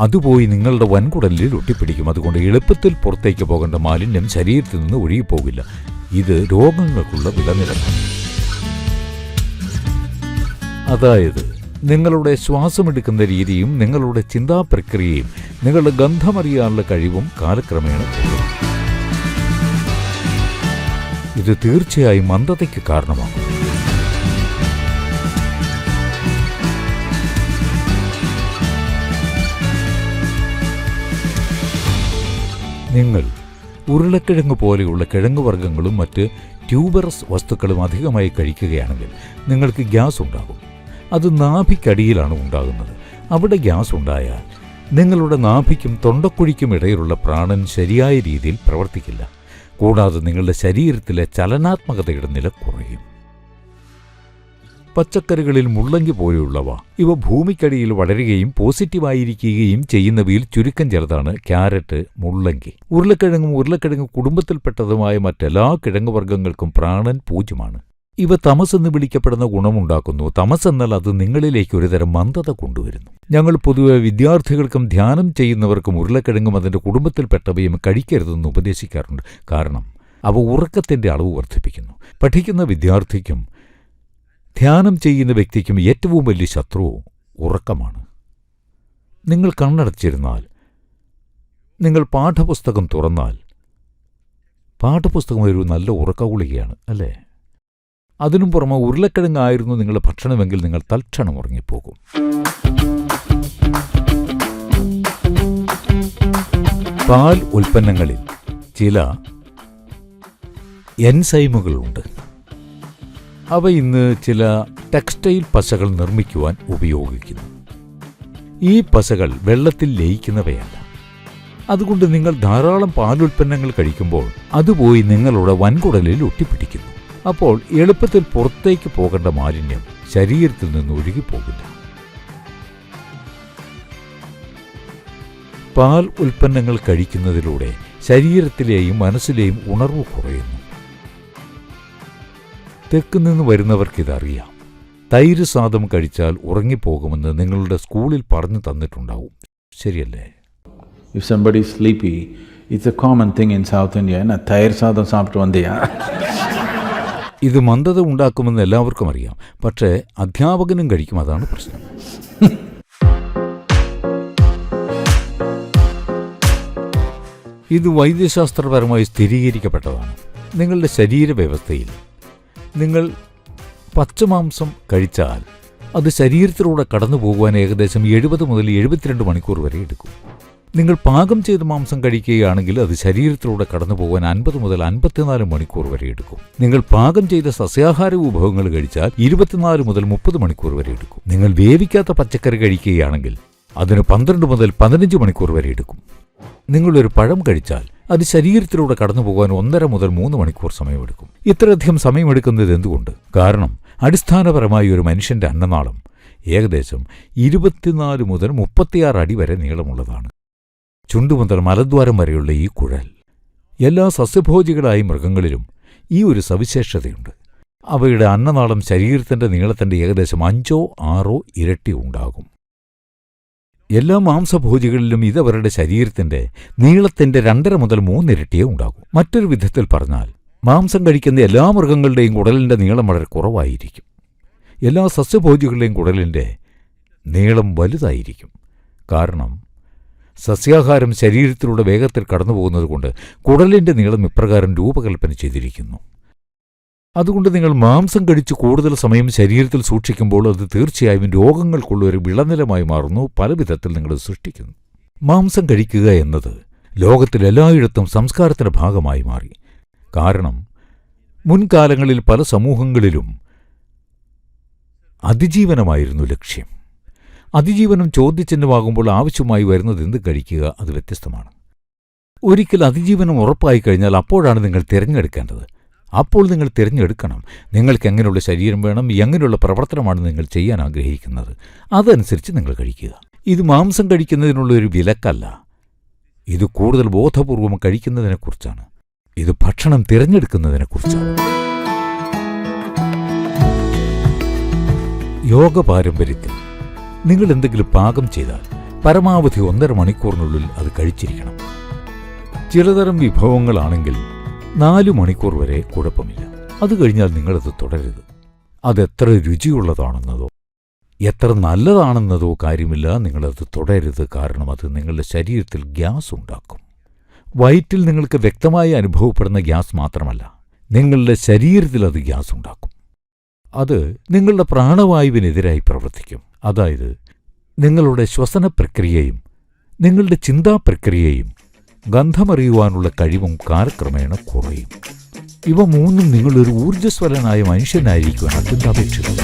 അതുപോയി നിങ്ങളുടെ വൻകുടലിൽ ഒട്ടിപ്പിടിക്കും. അതുകൊണ്ട് എളുപ്പത്തിൽ പുറത്തേക്ക് പോകേണ്ട മാലിന്യം ശരീരത്തിൽ നിന്ന് ഒഴുകിപ്പോകില്ല. ഇത് രോഗങ്ങൾക്കുള്ള വിലനിരക്കാണ് അതായത് നിങ്ങളുടെ ശ്വാസമെടുക്കുന്ന രീതിയും നിങ്ങളുടെ ചിന്താ പ്രക്രിയയും നിങ്ങളുടെ ഗന്ധമറിയാനുള്ള കഴിവും കാലക്രമേണ ഇത് തീർച്ചയായും മന്ദതയ്ക്ക് കാരണമാകും. നിങ്ങൾ ഉരുളക്കിഴങ്ങ് പോലെയുള്ള കിഴങ്ങ് വർഗങ്ങളും മറ്റ് ട്യൂബറസ് വസ്തുക്കളും അധികമായി കഴിക്കുകയാണെങ്കിൽ നിങ്ങൾക്ക് ഗ്യാസ് ഉണ്ടാകും. അത് നാഭിക്കടിയിലാണ് ഉണ്ടാകുന്നത്. അവിടെ ഗ്യാസ് ഉണ്ടായാൽ നിങ്ങളുടെ നാഭിക്കും തൊണ്ടക്കുഴിക്കും ഇടയിലുള്ള പ്രാണൻ ശരിയായ രീതിയിൽ പ്രവർത്തിക്കില്ല. കൂടാതെ നിങ്ങളുടെ ശരീരത്തിലെ ചലനാത്മകതയുടെ നില കുറയും. പച്ചക്കറികളിൽ മുള്ളങ്കി പോലെയുള്ളവ. ഇവ ഭൂമിക്കടിയിൽ വളരുകയും പോസിറ്റീവായിരിക്കുകയും ചെയ്യുന്നവയിൽ ചുരുക്കം ചിലതാണ് ക്യാരറ്റ് മുള്ളങ്കി. ഉരുളക്കിഴങ്ങും ഉരുളക്കിഴങ്ങ് കുടുംബത്തിൽപ്പെട്ടതുമായ മറ്റെല്ലാ കിഴങ്ങുവർഗങ്ങൾക്കും പ്രാണൻ പൂജ്യമാണ്. ഇവ തമസ് എന്ന് വിളിക്കപ്പെടുന്ന ഗുണമുണ്ടാക്കുന്നു. തമസ് എന്നാൽ അത് നിങ്ങളിലേക്ക് ഒരുതരം മന്ദത കൊണ്ടുവരുന്നു. ഞങ്ങൾ പൊതുവെ വിദ്യാർത്ഥികൾക്കും ധ്യാനം ചെയ്യുന്നവർക്കും ഉരുളക്കിഴങ്ങും അതിന്റെ കുടുംബത്തിൽപ്പെട്ടവയും കഴിക്കരുതെന്ന് ഉപദേശിക്കാറുണ്ട്. കാരണം അവ ഉറക്കത്തിന്റെ അളവ് വർദ്ധിപ്പിക്കുന്നു. പഠിക്കുന്ന വിദ്യാർത്ഥിക്കും ധ്യാനം ചെയ്യുന്ന വ്യക്തിക്കും ഏറ്റവും വലിയ ശത്രു ഉറക്കമാണ്. നിങ്ങൾ കണ്ണടച്ചിരുന്നാൽ നിങ്ങൾ പാഠപുസ്തകം തുറന്നാൽ പാഠപുസ്തകം ഒരു നല്ല ഉറക്കഗുളികയാണ് അല്ലേ? അതിനും പുറമെ ഉരുളക്കിഴങ്ങായിരുന്നു നിങ്ങളുടെ ഭക്ഷണമെങ്കിൽ നിങ്ങൾ തൽക്ഷണം ഉറങ്ങിപ്പോകും. പാൽ ഉൽപ്പന്നങ്ങളിൽ ചില എൻസൈമുകളുണ്ട്. അവ ഇന്ന് ചില ടെക്സ്റ്റൈൽ പശകൾ നിർമ്മിക്കുവാൻ ഉപയോഗിക്കുന്നു. ഈ പശകൾ വെള്ളത്തിൽ ലയിക്കുന്നവയല്ല. അതുകൊണ്ട് നിങ്ങൾ ധാരാളം പാലുൽപ്പന്നങ്ങൾ കഴിക്കുമ്പോൾ അതുപോയി നിങ്ങളുടെ വൻകുടലിൽ ഒട്ടിപ്പിടിക്കുന്നു. അപ്പോൾ എളുപ്പത്തിൽ പുറത്തേക്ക് പോകേണ്ട മാലിന്യം ശരീരത്തിൽ നിന്ന് ഒഴുകിപ്പോകില്ല. പാൽ ഉൽപ്പന്നങ്ങൾ കഴിക്കുന്നതിലൂടെ ശരീരത്തിലെയും മനസ്സിലെയും ഉണർവ് കുറയുന്നു. തെക്കുനിന്ന് വരുന്നവർക്ക് വരുന്നവർക്കിതറിയാം. തൈര് സാദം കഴിച്ചാൽ ഉറങ്ങിപ്പോകുമെന്ന് നിങ്ങളുടെ സ്കൂളിൽ പറഞ്ഞു തന്നിട്ടുണ്ടാവും. ശരിയല്ലേ? If somebody sleepy it's a common thing in South India തൈർ സാദം സാപ്പിട്ട് വന്ത ഇത് മന്ദത ഉണ്ടാക്കുമെന്ന് എല്ലാവർക്കും അറിയാം. പക്ഷേ അധ്യാപകനും കഴിക്കും അതാണ് പ്രശ്നം. ഇത് വൈദ്യശാസ്ത്രപരമായി സ്ഥിരീകരിക്കപ്പെട്ടതാണ്. നിങ്ങളുടെ ശരീരവ്യവസ്ഥയിൽ നിങ്ങൾ പച്ചമാംസം കഴിച്ചാൽ അത് ശരീരത്തിലൂടെ കടന്നു പോകുവാൻ ഏകദേശം എഴുപത് മുതൽ എഴുപത്തിരണ്ട് മണിക്കൂർ വരെ എടുക്കും. നിങ്ങൾ പാകം ചെയ്ത മാംസം കഴിക്കുകയാണെങ്കിൽ അത് ശരീരത്തിലൂടെ കടന്നു പോകാൻ അൻപത് മുതൽ അൻപത്തിനാല് മണിക്കൂർ വരെ എടുക്കും. നിങ്ങൾ പാകം ചെയ്ത സസ്യാഹാര വിഭവങ്ങൾ കഴിച്ചാൽ ഇരുപത്തിനാല് മുതൽ മുപ്പത് മണിക്കൂർ വരെ എടുക്കും. നിങ്ങൾ വേവിക്കാത്ത പച്ചക്കറി കഴിക്കുകയാണെങ്കിൽ അതിന് പന്ത്രണ്ട് മുതൽ പതിനഞ്ച് മണിക്കൂർ വരെ എടുക്കും. നിങ്ങളൊരു പഴം കഴിച്ചാൽ അത് ശരീരത്തിലൂടെ കടന്നു പോകാൻ ഒന്നര മുതൽ മൂന്ന് മണിക്കൂർ സമയമെടുക്കും. ഇത്രയധികം സമയമെടുക്കുന്നത് എന്തുകൊണ്ട്? കാരണം അടിസ്ഥാനപരമായി ഒരു മനുഷ്യന്റെ അന്നനാളം ഏകദേശം ഇരുപത്തിനാല് മുതൽ മുപ്പത്തിയാറ് അടി വരെ നീളമുള്ളതാണ്. ചുണ്ടു മുതൽ മലദ്വാരം വരെയുള്ള ഈ കുഴൽ എല്ലാ സസ്യഭോജികളായ മൃഗങ്ങളിലും ഈ ഒരു സവിശേഷതയുണ്ട്. അവയുടെ അന്നനാളം ശരീരത്തിന്റെ നീളത്തിന്റെ ഏകദേശം അഞ്ചോ ആറോ ഇരട്ടി ഉണ്ടാകും. എല്ലാ മാംസഭോജികളിലും ഇത് അവരുടെ ശരീരത്തിന്റെ നീളത്തിന്റെ രണ്ടര മുതൽ മൂന്നിരട്ടിയേ ഉണ്ടാകും. മറ്റൊരു വിധത്തിൽ പറഞ്ഞാൽ മാംസം കഴിക്കുന്ന എല്ലാ മൃഗങ്ങളുടെയും കുടലിന്റെ നീളം വളരെ കുറവായിരിക്കും. എല്ലാ സസ്യഭോജികളുടെയും കുടലിന്റെ നീളം വലുതായിരിക്കും. കാരണം സസ്യാഹാരം ശരീരത്തിലൂടെ വേഗത്തിൽ കടന്നുപോകുന്നതുകൊണ്ട് കുടലിന്റെ നീളം ഇപ്രകാരം രൂപകൽപ്പന ചെയ്തിരിക്കുന്നു. അതുകൊണ്ട് നിങ്ങൾ മാംസം കഴിച്ച് കൂടുതൽ സമയം ശരീരത്തിൽ സൂക്ഷിക്കുമ്പോൾ അത് തീർച്ചയായും രോഗങ്ങൾക്കുള്ള ഒരു വിളനിലമായി മാറുന്നു. പല വിധത്തിൽ നിങ്ങൾ സൃഷ്ടിക്കുന്നു. മാംസം കഴിക്കുക എന്നത് ലോകത്തിലെല്ലായിടത്തും സംസ്കാരത്തിന്റെ ഭാഗമായി മാറി. കാരണം മുൻകാലങ്ങളിൽ പല സമൂഹങ്ങളിലും അതിജീവനമായിരുന്നു ലക്ഷ്യം. അതിജീവനം ചോദ്യചിഹ്നമാകുമ്പോൾ ആവശ്യമായി വരുന്നത് എന്ത് കഴിക്കുക? അത് വ്യത്യസ്തമാണ്. ഒരിക്കൽ അതിജീവനം ഉറപ്പായി കഴിഞ്ഞാൽ അപ്പോഴാണ് നിങ്ങൾ തിരഞ്ഞെടുക്കേണ്ടത്. അപ്പോൾ നിങ്ങൾ തിരഞ്ഞെടുക്കണം. നിങ്ങൾക്ക് എങ്ങനെയുള്ള ശരീരം വേണം എങ്ങനെയുള്ള പ്രവർത്തനമാണ് നിങ്ങൾ ചെയ്യാൻ ആഗ്രഹിക്കുന്നത്. അതനുസരിച്ച് നിങ്ങൾ കഴിക്കുക. ഇത് മാംസം കഴിക്കുന്നതിനുള്ള ഒരു വിലക്കല്ല. ഇത് കൂടുതൽ ബോധപൂർവം കഴിക്കുന്നതിനെക്കുറിച്ചാണ്. ഇത് ഭക്ഷണം തിരഞ്ഞെടുക്കുന്നതിനെക്കുറിച്ചാണ്. യോഗ പാരമ്പര്യത്തിൽ നിങ്ങൾ എന്തെങ്കിലും പാകം ചെയ്താൽ പരമാവധി ഒന്നര മണിക്കൂറിനുള്ളിൽ അത് കഴിച്ചിരിക്കണം. ചിലതരം വിഭവങ്ങളാണെങ്കിൽ നാലു മണിക്കൂർ വരെ കുഴപ്പമില്ല. അത് കഴിഞ്ഞാൽ നിങ്ങളത് തുടരരുത്. അതെത്ര രുചിയുള്ളതാണെന്നതോ എത്ര നല്ലതാണെന്നതോ കാര്യമില്ല. നിങ്ങളത് തുടരരുത്. കാരണം അത് നിങ്ങളുടെ ശരീരത്തിൽ ഗ്യാസ് ഉണ്ടാക്കും. വയറ്റിൽ നിങ്ങൾക്ക് വ്യക്തമായി അനുഭവപ്പെടുന്ന ഗ്യാസ് മാത്രമല്ല നിങ്ങളുടെ ശരീരത്തിൽ അത് ഗ്യാസ് ഉണ്ടാക്കും. അത് നിങ്ങളുടെ പ്രാണവായുവിനെതിരായി പ്രവർത്തിക്കും. അതായത് നിങ്ങളുടെ ശ്വസന പ്രക്രിയയും നിങ്ങളുടെ ചിന്താ പ്രക്രിയയും ഗന്ധമറിയുവാനുള്ള കഴിവും കാലക്രമേണ കുറയും. ഇവ മൂന്നും നിങ്ങളൊരു ഊർജസ്വലനായ മനുഷ്യനായിരിക്കുവാൻ അത്യന്താപേക്ഷിതം.